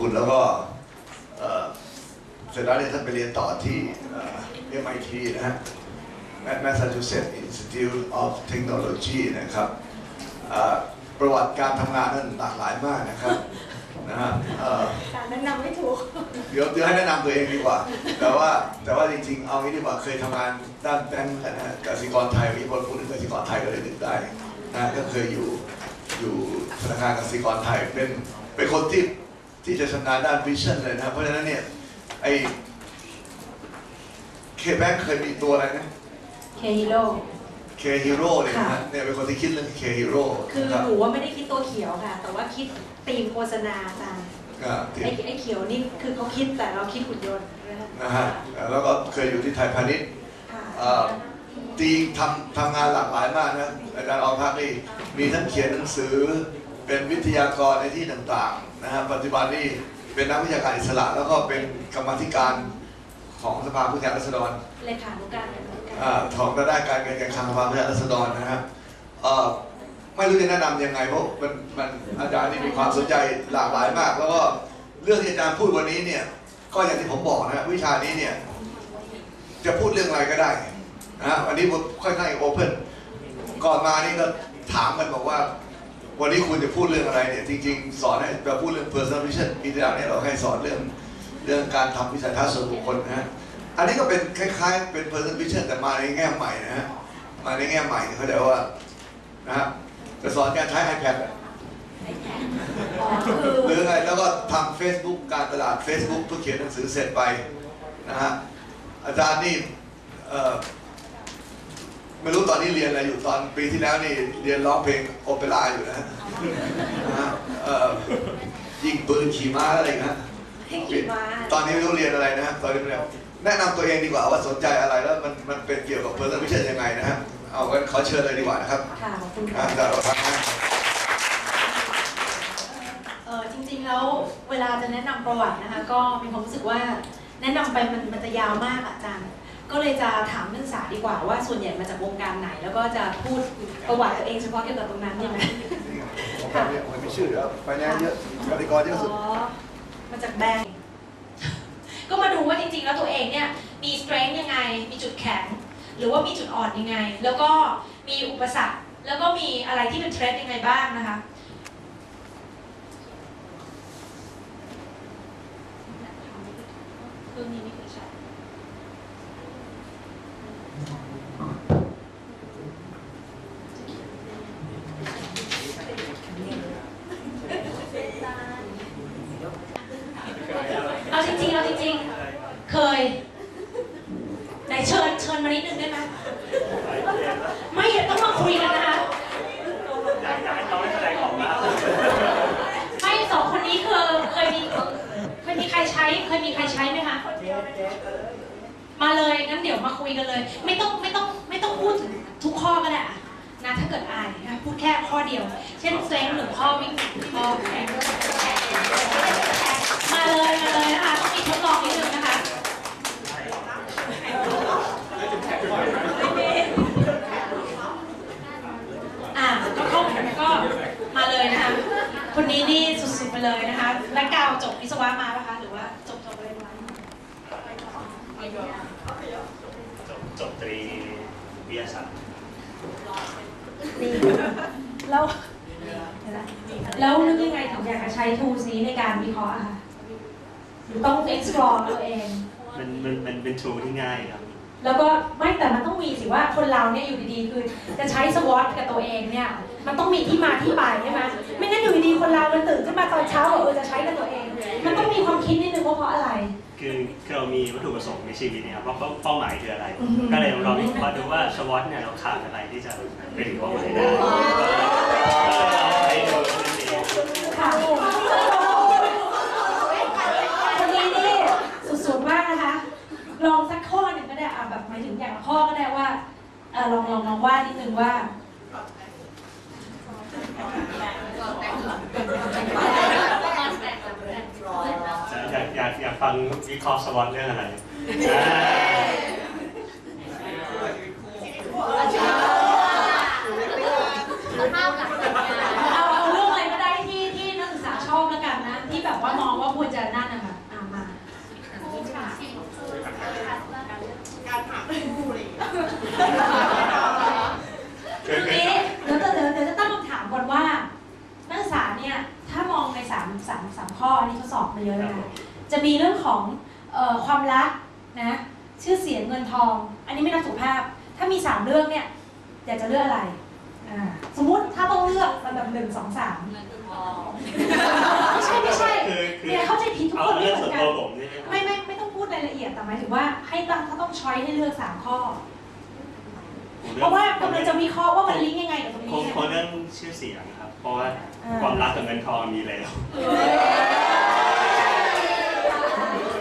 คุณแล้วก็เอ่อเสร็จแล้วเนี่ยท่านไปเรียนต่อที่เอ่อ MIT นะฮะ Massachusetts Institute of Technology นะครับเอ่อประวัติการทำงานนั้นหลากหลายมากนะครับนะฮะเอ่อการแนะนำไม่ถูก เดี๋ยวเดี๋ยวให้แนะนำตัวเองดีกว่า แต่ว่าแต่ว่าจริงๆ เอางี้ดีกว่าเคยทำงานด้านแบงก์กันนะฮะกสิกรไทยมีคนพูดถึงกสิกรไทยก็เลยนึกได้นะก็เคยอยู่อยู่ธนาคารกสิกรไทยเป็นเป็นคนที่ ที่จะชำนาญด้านวิชั่นเลยนะครับเพราะฉะนั้นเนี่ยไอเคแบงเคยมีตัวอะไรนะเคฮิโร่เคฮีโร่เนี่ยนะค่ะฮะเนี่ยเป็นคนที่คิดเรื่องเคฮีโร่คือนะครับหนูว่าไม่ได้คิดตัวเขียวค่ะ แต่ว่าคิดธีมโฆษณาตามอ่าที่ไอ้ไอ้เขียวนี่คือเขาคิดแต่เราคิดหุ่นยนต์นะคะนะฮะแล้วก็เคยอยู่ที่ไทยพาณิชย์ค่ะเอ่อตีทำทำงานหลากหลายมากนะอาจารย์ออมพักนี่มีทั้งเขียนหนังสือ เป็นวิทยากรในที่ต่างๆนะฮะปัจจุบันนี่เป็นนักวิชาการอิสระ แล้วก็เป็นกรรมาธิการของสภาผู้แทนราษฎรเลขานุการเลขานุการอ่าของระด้านการเงินการคลังสภาผู้แทนราษฎรนะครับเอ่อไม่รู้จะแนะนำยังไงเพราะมันมันอาจารย์นี่มีความสนใจหลากหลายมาก แล้วก็เรื่องที่อาจารย์พูดวันนี้เนี่ยก็อย่างที่ผมบอกนะฮะวิชานี้เนี่ยจะพูดเรื่องอะไรก็ได้นะฮะวันนี้ผมค่อนข้างโอเพนก่อนมานี่ก็ถามกันบอกว่า วันนี้คุณจะพูดเรื่องอะไรเนี่ยจริงๆ สอนให้เราพูดเรื่อง personal vision ปีที่แล้วเนี่ยเราให้สอนเรื่องเรื่องการทำวิสัยทัศน์ส่วนบุคคลนะฮะอันนี้ก็เป็นคล้ายๆเป็น person vision แต่มาในแง่ใหม่นะฮะมาในแง่ใหม่เขาใจว่านะฮะจะสอนการใช้ iPad อะอ๋อคือหรือไงแล้วก็ทำ Facebook การตลาด Facebook เพื่อเขียนหนังสือเสร็จไปนะฮะอาจารย์นี่เอ่อ ไม่รู้ตอนนี้เรียนอะไรอยู่ตอนปีที่แล้วนี่เรียนร้องเพลงโอเปร่าอยู่นะฮะนะฮะเอ่อยิงปืนขี่ม้าอะไรนะให้ขี่ม้าตอนนี้ไม่รู้เรียนอะไรนะฮะตอนนี้ไม่รู้แนะนำตัวเองดีกว่าว่าสนใจอะไรแล้วมันมันเป็นเกี่ยวกับ person vision ยังไงนะฮะเอางั้นขอเชิญเลยดีกว่านะครับค่ะขอบคุณอาค่ะจารย์เราทักนะ เออจริงๆแล้วเวลาจะแนะนำประวัตินะคะ ก็มีความรู้สึกว่าแนะนำไปมันมันจะยาวมากอะอาจารย์ ก็เลยจะถามนักศึกษาดีกว่าว่าส่วนใหญ่มาจากวงการไหน แล้วก็จะพูดประวัติตัวเองเฉพาะเกี่ยวกับตรงนั้นใช่ไหมผมก็เนี่ยมันมีชื่อแล้วไฟแนนซ์เยอะกติกรเยอะสุดอ๋อมาจากแบงก์ก็มาดูว่าจริงๆ แล้วตัวเองเนี่ยมี strength ยังไง มีจุดแข็ง หรือว่ามีจุดอ่อนยังไง แล้วก็มีอุปสรรค แล้วก็มีอะไรที่เป็นเทรนด์ยังไงบ้างนะคะ เครื่องนี้ไม่เคยใช้ เอาจริงๆเอาจริงๆ เคย ไหนเชิญเชิญมานิดนึงได้ไหมไม่ต้องมาคุยกันนะคะ ไม่สองคนนี้คือเคยมีเค ใช้เคยมีใครใช้ไหมคะ มาเลยงั้นเดี๋ยวมาคุยกันเลย ไม่ต้องไม่ต้องไม่ต้องพูดถึงทุกข้อก็ได้อะนะถ้าเกิดอายนะพูดแค่ข้อเดียว เช่นเซงหนึ่งข้อวิ่งหนึ่งข้อมาเลยมาเลยนะคะต้องมีทดลองนิดนึงนะคะอะก็เข้าก็มาเลยนะคะคนนี้นี่สุดๆไปเลยนะคะแบ็คกาวจบวิศวะมาจบจบอะไรมา จบจบตรีวิทยาศาสตร์ นี่แล้วเดี๋ยวนะแล้วนึกยังไงถึงอยากจะใช้ tools นี้ในการวิเคราะห์อะคะหรือต้อง explore ตัวเอง มันมันมันเป็นทูที่ง่ายครับแล้วก็ไม่แต่มันต้องมีสิว่าคนเราเนี่ยอยู่ดีๆคือจะใช้สวอตกับตัวเองเนี่ย มันต้องมีที่มาที่ไปใช่ไหมไม่งั้นอยู่ดีๆคนเรามันตื่นขึ้นมาตอนเช้าบอกเออจะใช้กับตัวเอง มันต้องมีความคิดนิดนึงว่าเพราะอะไร คือคือเรามีวัตถุประสงค์ในชีวิตเนะครับว่าเป้าเป้าหมายคืออะไรอือฮึก็เลยลองวิเคราะห์ดูว่าสวอตเนี่ยเราขาดอะไรที่จะไปถึงเป้าหมายได้ก็เลยให้ดูนั่นเองค่ะคนนี้นี่สุดๆมากนะคะ ลองสักข้อหนึ่งก็ได้อะแบบหมายถึงอย่างละข้อก็ได้ว่าเออลองลองลองว่านิดนึงว่า อยากอยากฟังวิเคราะห์สวอตเรื่องอะไรเอาเอาเรื่องอะไรก็ได้ที่ที่นักศึกษาชอบแล้วกันนะ ที่แบบว่ามองว่าควรจะนั่นนะคอ่มาารหาคู่อะไรอย่างเงี้ยคือคืออะเดี๋ยวจะเดี๋ยวเดี๋ยวจะตั้งคำถามก่อนว่า นักศึกษาเนี่ยถ้ามองในสามสามสามข้อนนี้ทดสอบมาเยอะแล้นะ จะมีเรื่องของเอ่อความรักนะชื่อเสียงเงินทอง อันนี้ไม่นับสุขภาพ ถ้ามีสามเรื่องเนี่ยอยากจะเลือกอะไรอ่าสมมุติถ้าต้องเลือกลำดับหนึ่งสองสามไม่ใช่ไม่ใช่คือคือเนี่ยเข้าใจผิดทุกเอาคนไม่เรื่องเหมืส่อวนนกัตัวนผมใช่ไหมครับไม่ไม่ไม่ต้องพูดรายละเอียดแต่หมายถึงว่าให้ตั้งถ้าต้องช้อยให้เลือกสามข้อผมเพราะว่าผมกำลังจะวิเคราะห์ว่ามันลิงก์ยังไงกับตรงคนี้งไงคงเรื่องชื่อเสียงครับ เพราะว่าอ่าความรักกับเงินทองมีแล้ว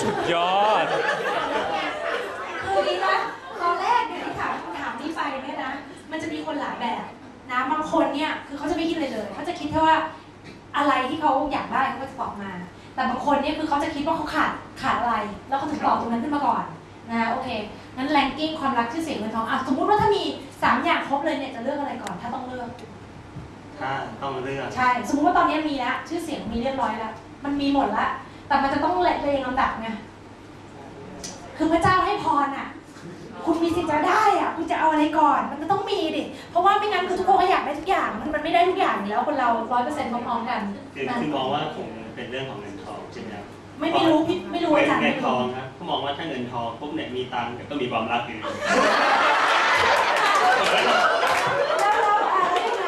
สุดยอด คืออย่างนี้นะตอนแรกเนี่ยที่ถามคำถามนี้ไปเนี่ยนะ มันจะมีคนหลายแบบนะบางคนเนี่ยคือเขาจะไม่คิดเลยเลยเขาจะคิดแค่ว่าอะไรที่เขาอยากได้เขาก็จะตอบมา แต่บางคนเนี่ยคือเขาจะคิดว่าเขาขาดขาดอะไร แล้วเขาถึงตอบตรงนั้นขึ้นมาก่อนนะโอเคงั้นแรงกิ้งความรักชื่อเสียงเงินทองอะสมมุติว่าถ้ามีสามอย่างครบเลยเนี่ยจะเลือกอะไรก่อนถ้าต้องเลือกถ้าต้องเลือกใช่ สมมุติว่าตอนนี้มีแล้วชื่อเสียงมีเรียบร้อยแล้วมันมีหมดแล้ว แต่มันจะต้องเรียงลำดับไงคือพระเจ้าให้พรอะ คุณมีสิทธิ์จะได้อะ คุณจะเอาอะไรก่อน มันก็ต้องมีดิ เพราะว่าไม่งั้นคือทุกคนก็อยากได้ทุกอย่าง มันมันไม่ได้ทุกอย่างอยู่แล้วคนเราร้อยเปอร์เซ็นต์พร้อมๆกันคือนะคือมองว่าผมเป็นเรื่องของเงินทองใช่ไหมครับไม่ไม่รู้พี่ไม่รู้อาจารย์เงิไม่นทรู้องครับเขามองว่าถ้าเงินทองปุ๊บเนี่ยมีตังค์เดี๋ยวก็มีความรักอยู่แล้วแล้วอะไรยังไง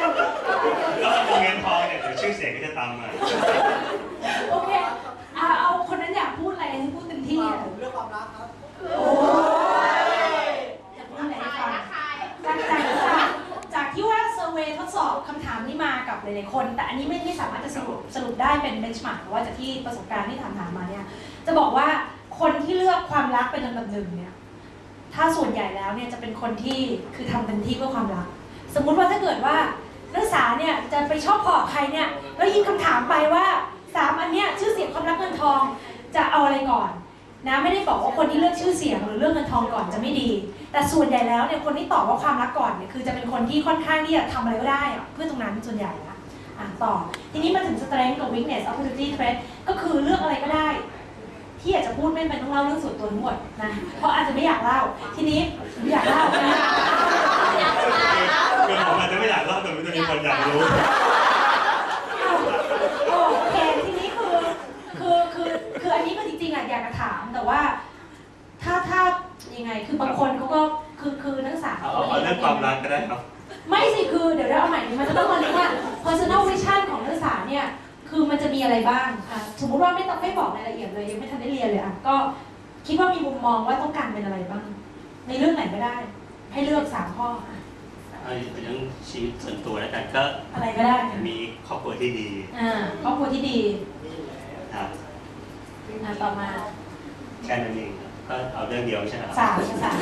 แล้วถ้ามีเงินทองเนี่ยเดี๋ยวชื่อเสียงก็จะตามมาโอเคเอา ความรักครับ โอ้ยอยากพูดอะไห้ฟังจากจากจากจากที่ว่าเซอร์เวยทดสอบคำถามนี้มากับหลายๆคน แต่อันนี้ไม่ไม่สามารถจะสรุปสรุปได้เป็นเบนช์มาร์กหรือว่าจากที่ประสบการณ์ที่ถามถามมาเนี่ยจะบอกว่าคนที่เลือกความรักเป็นลำดับหนึ่งเนี่ยถ้าส่วนใหญ่แล้วเนี่ยจะเป็นคนที่คือทำเต็มที่เพื่อความรัก สมมุติว่าถ้าเกิดว่านักศึกษาเนี่ยจะไปชอบพอใครเนี่ยแล้วยิงคำถามไปว่าสามอันเนี้ยชื่อเสียงความรักเงินทองจะเอาอะไรก่อน นะไม่ได้บอกว่าคนที่เลือกชื่อเสียงหรือเรื่องเงินทองก่อนจะไม่ดี แต่ส่วนใหญ่แล้วเนี่ยคนที่ตอบว่าความรักก่อนเนี่ยคือจะเป็นคนที่ค่อนข้างที่จะทำอะไรก็ได้อะเพื่อตรงนั้นส่วนใหญ่นะอะต่อ ทีนี้มาถึง strength กับ weakness opportunity threat ก็คือเลือกอะไรก็ได้ ที่อยากจะพูดไม่เป็นต้องเล่าเรื่องส่วนตัวทั้งหมดนะเพราะอาจจะไม่อยากเล่า ทีนี้ผมอยากเล่านะ คือผมอาจจะไม่อยากเล่าแต่มันจะมีคนอยากรู้ เอาโอเคทีนี้คือคือ คือคืออันนี้ก็จริงๆอะอยากจะถามแต่ว่า ถ้าถ้ายังไง คือบางคนเขาก็คือคือนักศึกษาเอาเอาเอาเรื่องความรักก็ได้ครับ ไม่สิคือเดี๋ยวเราเอาใหม่มันจะต้องมาเรียกว่า personal vision ของนักศึกษาเนี่ยคือมันจะมีอะไรบ้างอะสมมุติว่าไม่ต้องไม่บอกรายละเอียดเลยยังไม่ทันได้เรียนเลยอะก็คิดว่ามีมุมมองว่าต้องการเป็นอะไรบ้าง ในเรื่องไหนก็ได้ ให้เลือกสามข้ออะเอาเรื่องชีวิตส่วนตัวแล้วกันก็อะไรก็ได้มีครอบครัวที่ดีอ่าครอบครัวที่ดีครับ อะต่อมาแค่นั้นเองครับก็เอาเรื่องเดียวใช่ไหมครับสามสาม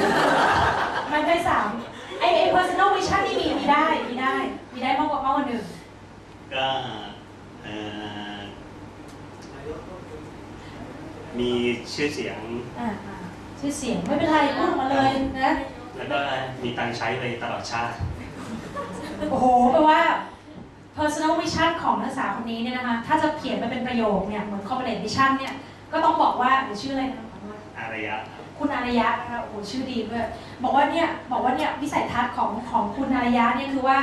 มันได้สามไอไอ personal vision นี่มีมีได้มีได้ มีได้มากกว่ามากกว่าหนึ่งก็เอ่อมีชื่อเสียงอ่าอ่าชื่อเสียงไม่เป็นไรพูดออกมาเลยนะแล้วก็มีตังค์ใช้ไปตลอดชาติ โอ้โหแปลว่า personal vision ของนักศึกษาคนนี้เนี่ยนะคะถ้าจะเขียนมาเป็นประโยคเนี่ยเหมือน corporate vision เนี่ย ก็ต้องบอกว่าเดี๋ยวชื่ออะไรนะขอโทษอารยะ คุณอารยะนะคะโอ้โหชื่อดีด้วยบอกว่าเนี่ยบอกว่าเนี่ยวิสัยทัศน์ของของคุณอารยะเนี่ยคือว่า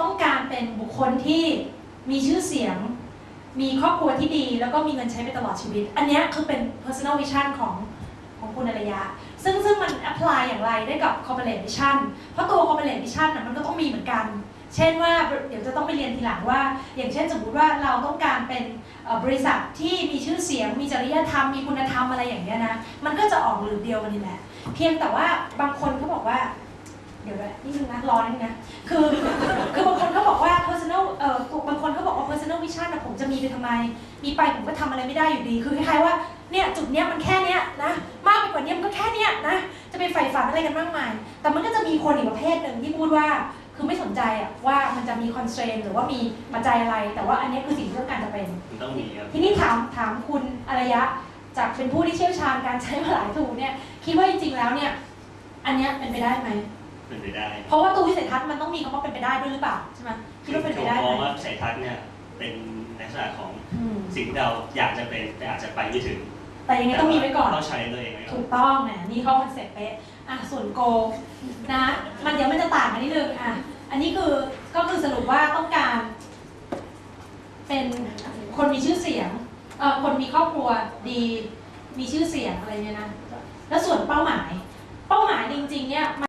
ต้องการเป็นบุคคลที่มีชื่อเสียง มีครอบครัวที่ดี แล้วก็มีเงินใช้ไปตลอดชีวิต อันเนี้ยคือเป็น personal vision ของของคุณอารยะ ซึ่งซึ่งมัน apply อย่างไรได้กับ corporate vision เพราะตัว corporate vision น่ะมันก็ต้องมีเหมือนกัน เช่นว่าเดี๋ยวจะต้องไปเรียนทีหลังว่า อย่างเช่นสมมุติว่าเราต้องการเป็นบริษัทที่มีชื่อเสียง มีจริยธรรม มีคุณธรรมอะไรอย่างเงี้ยนะ มันก็จะออกหลือเดียวกันนี่แหละ เพียงแต่ว่าบางคนเขาบอกว่า เดี๋ยวนี่นึงนะรอนิดนึงนะคือ คือบางคนเขาบอกว่า personal เอ่อบางคนเขาบอกว่า personal vision นะผมจะมีไปทำไม มีไปผมก็ทำอะไรไม่ได้อยู่ดี คือคล้ายๆว่า เนี่ยจุดเนี้ยมันแค่เนี้ยนะ มากไปกว่านี้มันก็แค่เนี้ยนะ จะไปใฝ่ฝันอะไรกันมากมาย แต่มันก็จะมีคนอีกประเภทหนึ่งที่พูดว่า คือไม่สนใจอะว่ามันจะมี constraint หรือว่ามีปัจจัยอะไร แต่ว่าอันเนี้ยคือสิ่งที่ต้องการจะเป็น มันต้องมีครับทีนี้ถามถามคุณอารยะจากเป็นผู้ที่เชี่ยวชาญการใช้มาหลายถูกเนี่ยคิดว่าจริงๆแล้วเนี่ยอันเนี้ยเป็นไปได้ไหมเป็นไปได้เพราะว่าตัววิสัยทัศน์มันต้องมีคำว่าเป็นไปได้ด้วยหรือเปล่าใช่ไหมคิดว่าเป็นไปได้ผมไหมมองว่าสายทัศน์เนี่ยเป็นลักษณะของอืม สิ่งที่เราอยากจะเป็นแต่อาจจะไปไม่ถึง แต่ยังไงต้องมีไว้ก่อนต้องใช้ตัวเองไว้ก่อถูนกต้องแหมนี่เข้าคอนเซ็ปต์เป๊ะอะส่วนโกนะมันเดี๋ยวมันจะต่างกันนิดนึงอะอันนี้คือก็คือสรุปว่าต้องการ เป็นคนมีชื่อเสียงเอ่อคนมีครอบครัวดีมีชื่อเสียงอะไรเนี่ยนะแล้วส่วนเป้าหมาย เป้าหมายจริงๆเนี่ย